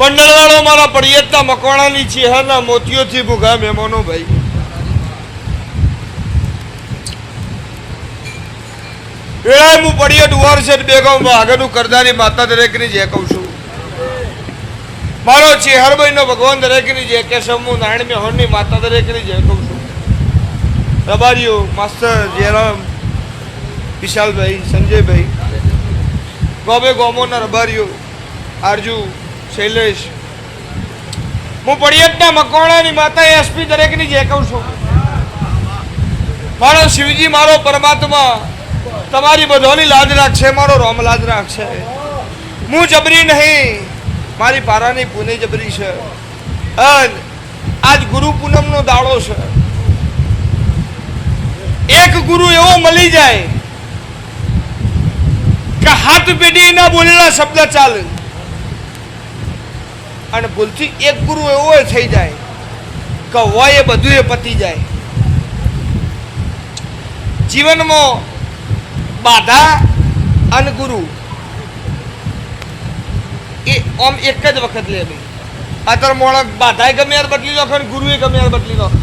પંડળવાળો મારા પડિયતના મકવાણાની ચેહરના મોતીઓથી ભૂગા મહેમાનો ભાઈ. વેળાએ હું પડિયત ઉવાર છે બેગમ આગળનું કરદારી માતા દરેકની જે કહું છું. મારો ચેહરભાઈનો ભગવાન દરેકની જે કે છે હું નારાયણ મેહોરની માતા દરેકની જે કહું છું. રબારીઓ માસ્ટર જયરામ, વિશાલભાઈ, સંજયભાઈ, ગોબે ગોમોના રબારીઓ, આરજુ શૈલેષ, હું પડિયતના મકવાણાની માતા એસપી દરેકની જે કહું છું. મારો શિવજી, મારો પરમાત્મા, તમારી બધોની લાજ રાખશે, મારો રોમ લાજ રાખશે. હું જબરી નહીં, મારી પારાની પુને જબરી છે. અને આજ ગુરુ પૂનમનો દાડો છે. એક ગુરુ એવો મળી જાય કે હાથ પેઢી ના બોલેલા શબ્દ ચાલે. અને ભૂલથી એક ગુરુ એવો થઈ જાય કે હોય એ બધું એ પતી જાય. જીવનમાં બાધા અને ગુરુ એ આમ એક જ વખત લે ભાઈ. અત્યારે મોણક બાધાએ ગમે યાર બદલી નાખો અને ગુરુએ ગમે યાર બદલી નાખો.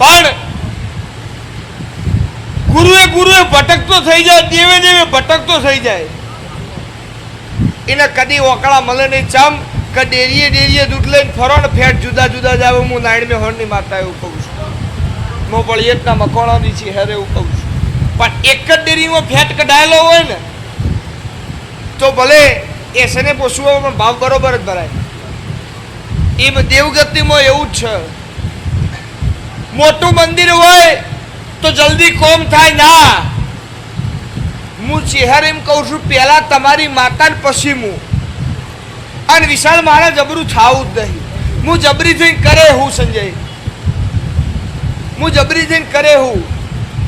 પણ ગુરુએ ગુરુએ ભટકતો થઈ જાય, દેવે દેવે ભટકતો થઈ જાય. એને કદી ઓકળા મળે નહીં. ચમ કે ડેરીએ ડેરીએ દૂધ લઈને ફરો ને ફેટ જુદા જુદા જ આવે. હું નાયણ મેં હોરની માતા એવું કહું છું. હું પળિયતના મકોણાની છે હેરે એવું કહું છું. પણ એક જ ડેરીમાં ફેટ કઢાયેલો હોય ને, તો ભલે એ સને પોસવો પણ ભાવ બરોબર જ ભરાય. એમ દેવગતિમાં એવું જ છે. મોટું મંદિર હોય તો જલ્દી કોમ થાય ના. હું ચહેર એમ કહું છું, પહેલાં તમારી માતા પછી હું. અને વિશાળ મારે જબરું થાવું જ નહીં. હું જબરી થઈને કરે હું સંજય. હું જબરી થઈને કરે હું.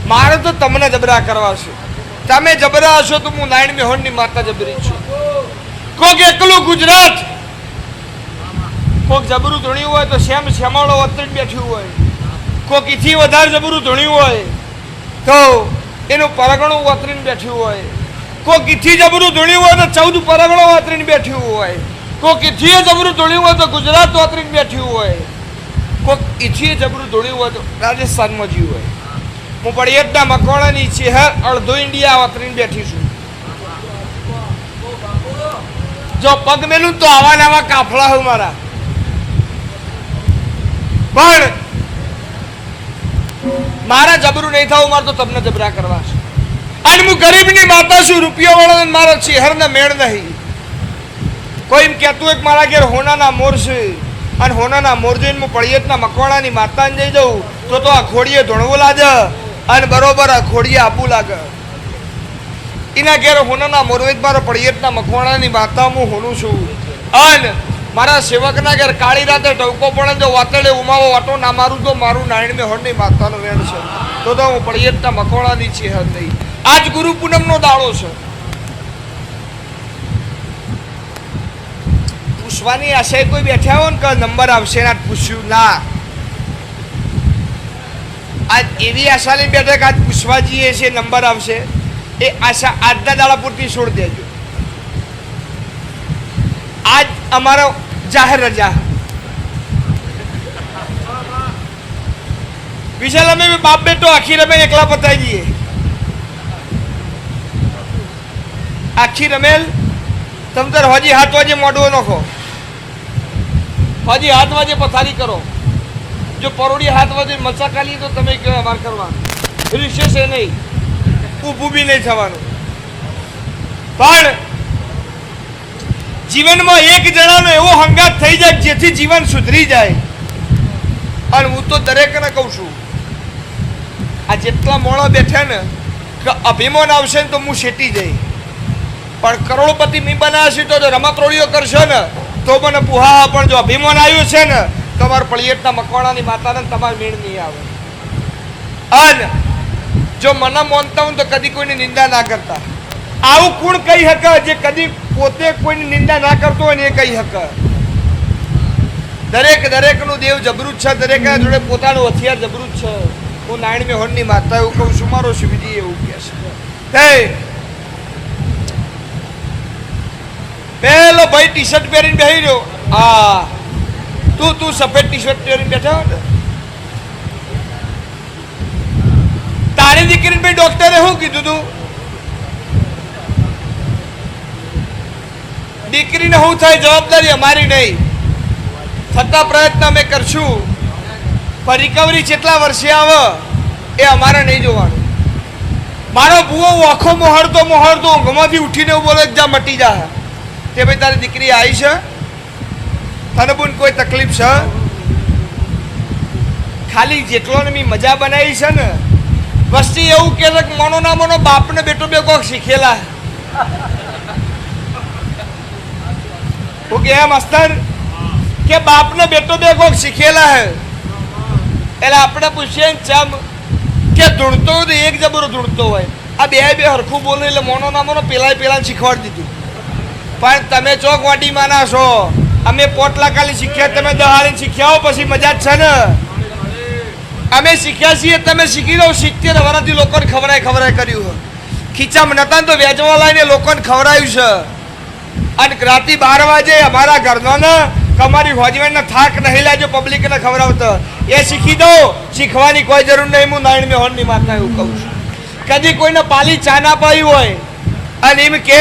મારે તો તમને જબરા કરવા છે. તમે જબરા હશો તો હું નાયણ મેહોણની માતા જબરી છું. કોક એકલું ગુજરાત. કોક જબરું ધણ્યું હોય તો શેમ શેમાળો વતરી બેઠ્યું હોય. કોક ઇથી વધારે જબરું ધણ્યું હોય તો એનું પરગણું વાતરીને બેઠ્યું હોય. કોઈ ઈથી જબરું ધણ્યું હોય તો ચૌદ પરગણો વાતરીને બેઠ્યું હોય. કોઈ ઈથી જબરું ધણ્યું હોય તો ગુજરાત વાતરીને બેઠ્યું હોય. કોઈક ઈથી જબરું ધણ્યું હોય તો રાજસ્થાનમાં જીવ હોય. હું પડિયતના મકવાણાની ચેહર અડધો ઇન્ડિયા વતરીને બેઠી છું. જો પગ મેલું તો આવા ને આવા કાફલા હોય મારા. પણ મારા જબરું નહીં થવું, મારે તો તમને જબરા કરવા છે. અને હું ગરીબની માતા છું રૂપિયા વાળો મારા ચહેરને મેળ નહીં. કોઈ એમ કહેતું એક મારા ઘેર હોનાના મોર છે, અને હોનાના મોર જોઈને હું પળિયતના મકવાણાની માતાને જઈ જઉં, તો તો આ ખોડીએ ધોણવું લાગે, અને બરોબર આ ખોડીએ આપવું લાગે. એના ઘેર હોનાના મોરવેદ મારો પળિયતના મકવાણાની માતા હું હોનું છું. અને મારા સેવકના ઘેર કાળી રાતે ટવકો પડે જો વાતળે ઉમાવો વાટો ના મારું તો મારું નારાયણ મેં હોરની માતાનો વેણ છે. તો તો હું પળિયતના મકવાણાની છે હતી આજ ગુરુ પૂનમનો દાડો છે. પૂછવાની આશાએ કોઈ બેઠા હોય ને કે નંબર આવશે ને પૂછ્યું ના. આજ એવી આશા લઈ બેઠા કે આજ પૂછવા જઈએ છે નંબર આવશે. એ આશા આજના દાડા પૂરતી છોડી દેજો. આજ અમારો જાહેર રજા. વિશાલ, અમે બાપ બેટો આખી રમે એકલા પતાવી દઈએ. આખી રમેલ તમ તાર હજી હાથ વાજે મોઢું નખો. હજી હાથ વાજે પથારી કરો. જો પરોડી હાથ વાજે મસા કાલી તો તમે અમાર કરવાનું? રિશેષ એ નહીં. ઊભું બી નહીં થવાનું. પણ જીવનમાં એક જણાનો એવો હંગાત થઈ જાય જેથી જીવન સુધરી જાય. અને હું તો દરેકને કહું છું, આ જેટલા મોણા બેઠા ને કે અભિમાન આવશે ને તો હું શેટી જઈ પણ કરોડપતિ મી બનાવશે તો રમતરોળીઓ કરશે ને, તો મને પુહા પણ જો અભિમાન આવ્યું છે ને, તો મારા પળિયટના મકવાણાની માતાને તમારે મેળ નહીં આવે. અને જો મને મોનતા હું તો કદી કોઈની નિંદા ના કરતા. આવું કોણ કહી શકે જે કદી પોતે કોઈની નિંદા ના કરતો હોય ને એ કહી શકે? દરેક દરેકનું દેવ જબરું છે, દરેક જોડે પોતાનું હથિયાર જબરું છે. હું નારાયણ મેહોરની માતા એવું કહું છું, મારો શિવજી એવું કહે છે. હે! પેલો ભાઈ ટી શર્ટ પહેરીને બેસી રહ્યો. આ, તું તું સફેદ ટી શર્ટ પહેરીને બેઠા હો ને? તારી દીકરીને ભાઈ ડોક્ટરે શું કીધું તું? દીકરીને શું થાય જવાબદારી અમારી નહીં. થતા પ્રયત્ન અમે કરશું. પણ રિકવરી જેટલા વર્ષે આવે, એ અમારે નહીં જોવાનું. મારો ભૂવો આખો મોહરતો મોહરતો ઊંઘમાંથી ઉઠીને બોલે જા મટી જા. તે ભાઈ, તારી દીકરી આવી છે? તને બોન કોઈ તકલીફ છે? ખાલી જેટલો ને મેં મજા બનાવી છે ને, વસ્તી એવું કે મોનો ના મોનો બાપને બેટો બે કોક શીખેલા. કે એમ કે બાપનો બેટો બે કોક શીખેલા હે એટલે આપણે પૂછીએ ને ચમ કે ધૂણતો હોય તો એક જબરો ધૂણતો હોય આ બે બે હરખું બોલે એટલે મોનો નામોનો પેલા પેલા શીખવાડી દીધું પણ તમે ચોક વાટી માના છો અમે પોટલા કાલી શીખ્યા તમે દહાડી શીખ્યા પછી મજા જ છે ને અમે શીખ્યા છીએ તમે શીખી લો સિત્તેર વર્ષથી લોકોને ખવડાય ખવડાય કર્યું ખીચામ નતા ને તો વેચવા લાવીને લોકોને ખવડાયું છે અને રાતે બાર વાગે અમારા ઘરનો ને તમારી હોજવેણનો થાક નહીં લાજો પબ્લિકને ખવડાવતો. એ શીખી દો. શીખવાની કોઈ જરૂર નહીં. હું નારાયણ મેહોરની માતા એવું કહું છું. કદી કોઈને પાલી ચા ના પાઈ હોય અને એમ કે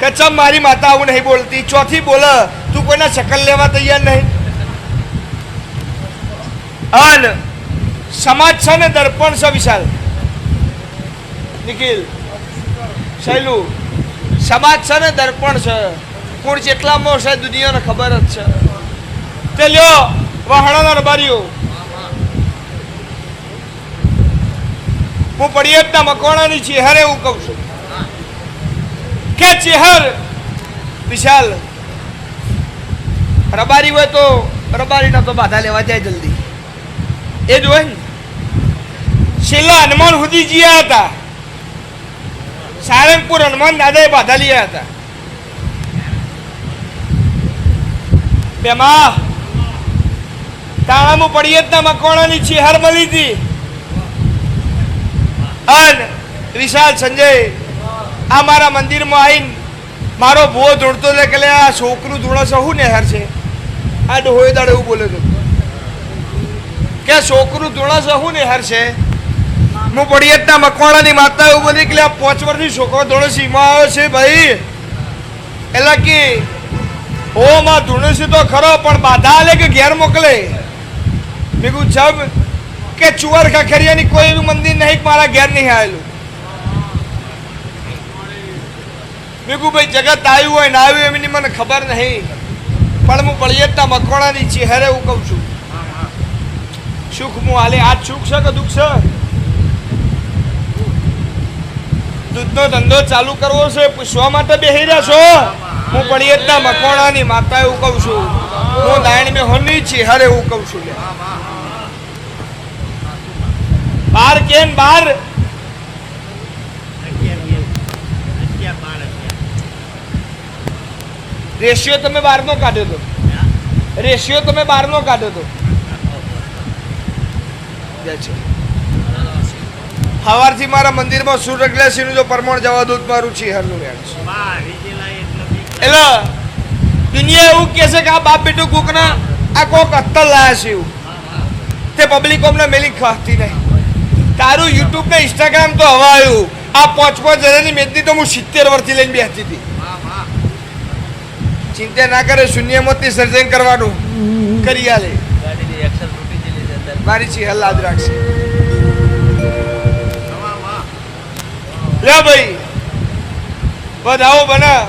કે ચમ મારી માતા આવું નહીં બોલતી? ચોથી બોલે, તું કોઈના શકલ લેવા તૈયાર નહીં? અને સમાજ છે ને દર્પણ છે વિશાલ. નિખિલ, શૈલુ સમાજ છે ને, દર્પણ છે. કોણ જેટલામાં છે દુનિયાને ખબર જ છે. તે લ્યો, વહાણાના રબારીઓ. હું પડિયતના મકવાણાની ચેહરે એવું કહું છું. કે ચેહર? વિશાલ. રબારી હોય તો રબારીના તો બાધા લેવા જાય જલ્દી. એ જ હોય ને. છેલ્લા હનુમાન સુધી જીયા હતા. સારંગપુર હનુમાન દાદાએ બાધા લીયા હતા. બેમાં તાણામાં પડિયતના મકવાણાની ચિહાર મળી હતી. અન વિશાલ, સંજય, આ મારા મંદિરમાં આવીને મારો ભૂવો ધોડતો લે કે આ છોકરું ધોળો ને નેહર છે. આ ડોહોએ દાડે એવું બોલે તો કે છોકરું છે ને નેહર છે? હું પડિયતના મકવાણાની માતા એવું બોલી કે આ પાંચ વર્ષની છોકરો ધૂણો સીમા આવ્યો છે ભાઈ. એટલે કે ઓ માં ધૂણે તો ખરો, પણ બાધા આલે કે ઘેર મોકલે? મેં કીધું, જબ કે ચુવાર ખખરિયાની કોઈ એવું મંદિર નહીં મારા ઘેર નહીં આવેલું. મેં ભાઈ, જગત આવ્યું હોય ના આવ્યું, એમની મને ખબર નહીં. પણ હું પળિયતના મકવાણાની ચહેરે હું કહું છું. સુખ હું હાલે. આ સુખ છે કે દુઃખ છે? દૂધનો ધંધો ચાલુ કરવો છે પૂછવા માટે બેહી રહ્યા છો? હું પડિયતના મકવાણાની માતા એવું કહું છું. હું દાયણ મેં હોની ચહેરે એવું કહું છું. બાર કેમ બાર? રેશિયો તમે બારનો કાઢ્યો તો. રેશિયો તમે બારનો કાઢ્યો તો. જય છે. સવારથી મારા મંદિરમાં સૂર્યગ્લાસીનું જો પરમણ જવા દૂધ મારું છે હરનું વેણ છે. એટલે દુનિયા એવું કહે છે કે આ બાપ બેટું કોકના આ કોક અત્તર લાયા છે એવું. તે પબ્લિક ઓમને મેલી ખાતી નહીં. તારું યુટ્યુબ ને ઇન્સ્ટાગ્રામ તો હવા આવ્યું. આ પાંચ પાંચ હજારની મેદની તો હું સિત્તેર વર્ષથી લઈને બેસતી હતી. ચિંતા ના કરે શૂન્યમાંથી સર્જન કરવાનું. કરી આલે. મારી છે હલ્લાદ રાખશે લે ભાઈ વધાવો બના.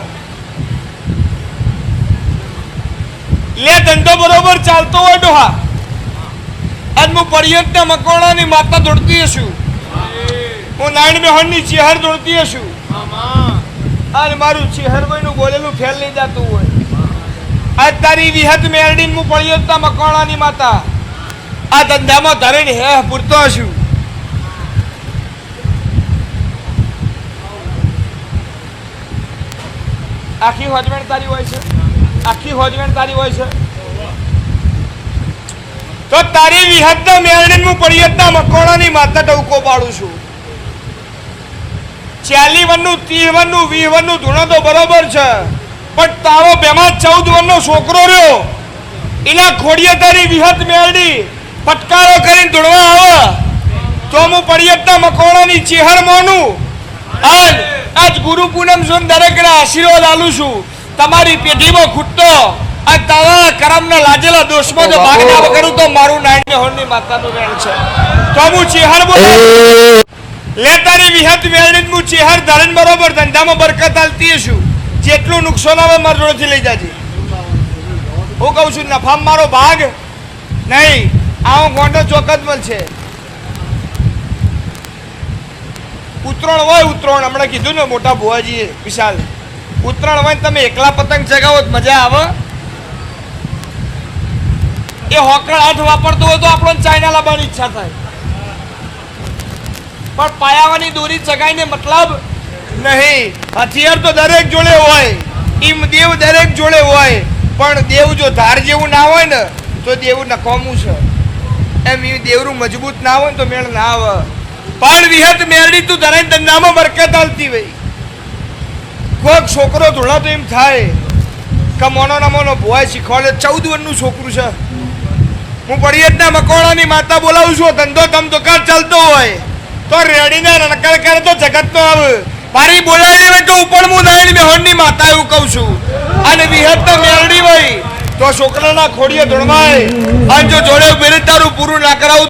લે, ધંધો બરોબર ચાલતો હોય ડોહા. આજ હું પર્યટના મકવાણાની માતા દોડતી હશું. હું નારાયણ મેહોણની ચેહર દોડતી હશું. અને મારું ચેહરભાઈનું બોલેલું ફેલ નહીં જતું હોય. આજ તારી વિહત મેરડીન હું પળિયતના મકવાણાની માતા. આ ધંધામાં ધરીને હે પૂરતો હશું. આખી હોજવેણ તારી હોય છે. આખી હોજવેણ તારી હોય છે. તો તારી વિહતના મેળણી હું પડિયતના મકોણાની માથે ટવકો પાડું છું. ચાલી વનનું ત્રીસ વનનું વીસ વનનું ધૂણો તો બરોબર છે. પણ તારો બેમાં ચૌદ વનનો છોકરો રહ્યો. એના ખોડીએ તારી વિહત મેળડી ફટકારો કરીને ધૂળવા આવે. તો હું પડિયતના મકોણાની ચેહર મોનું આજ આજ ગુરુ પૂનમ સુન દરેકના આશીર્વાદ આલું છું. તમારી પેઢીમાં ખૂટતો આ તારા કરમના લાજેલા દોષમાં જો ભાગ ના કરું તો મારું નાયણ હોળની માતાનું વેણ છે. તો હું ચેહર બોલું. લે તારી વિહત વેરણી હું ચિહર ધારણ બરોબર ધંધામાં બરકત આલતી છું. જેટલું નુકસાન આવે મારા જોડેથી લઈ જાજે. હું કહું છું નફામાં મારો ભાગ નહીં. આવો ગોંડો ચોક્કસ મળશે ઉત્તરાયણ હોય, ઉત્તરાયણ હમણાં કીધું ને મોટા ભુવાજીએ વિશાલ. ઉત્તરાયણ હોય તમે એકલા પતંગ ચગાવો મજા આવે. એ હોકળ હાથ વાપરતો હોય તો આપણને ચાઇના લાવવાની ઈચ્છા થાય. પણ પાયાવાની દોરી ચગાઈને મતલબ નહીં. હથિયાર તો દરેક જોડે હોય. ઈમ દેવ દરેક જોડે હોય. પણ દેવ જો ધાર જેવું ના હોય ને, તો દેવું નકોમું છે. એમ એ દેવરું મજબૂત ના હોય તો મેળ ના આવે. પણ વિહત મેરડી તું ધરાઈ ધંધામાં બરકત આલતી હોય કોઈક છોકરો ધોળા તો એમ થાય કે મોનો ના મોનો ભુવાય શીખવાડે, ચૌદ વર્ષનું છોકરું છે. હું પડિયતના મકોડાની માતા બોલાવું છું, ધંધો તમ તો કર ચાલતો હોય. તો રેડીને રણકળ કરે તો જગત તો આવે. મારી બોલાઈ હોય તો ઉપર હું નાયણ મેહોણની માતા એવું કહું છું. અને વિહત તો મેરડી હોય તો છોકરાના ખોડીએ ધોળવાય અને જો જોડે ઊભી તારું પૂરું ના કરાવું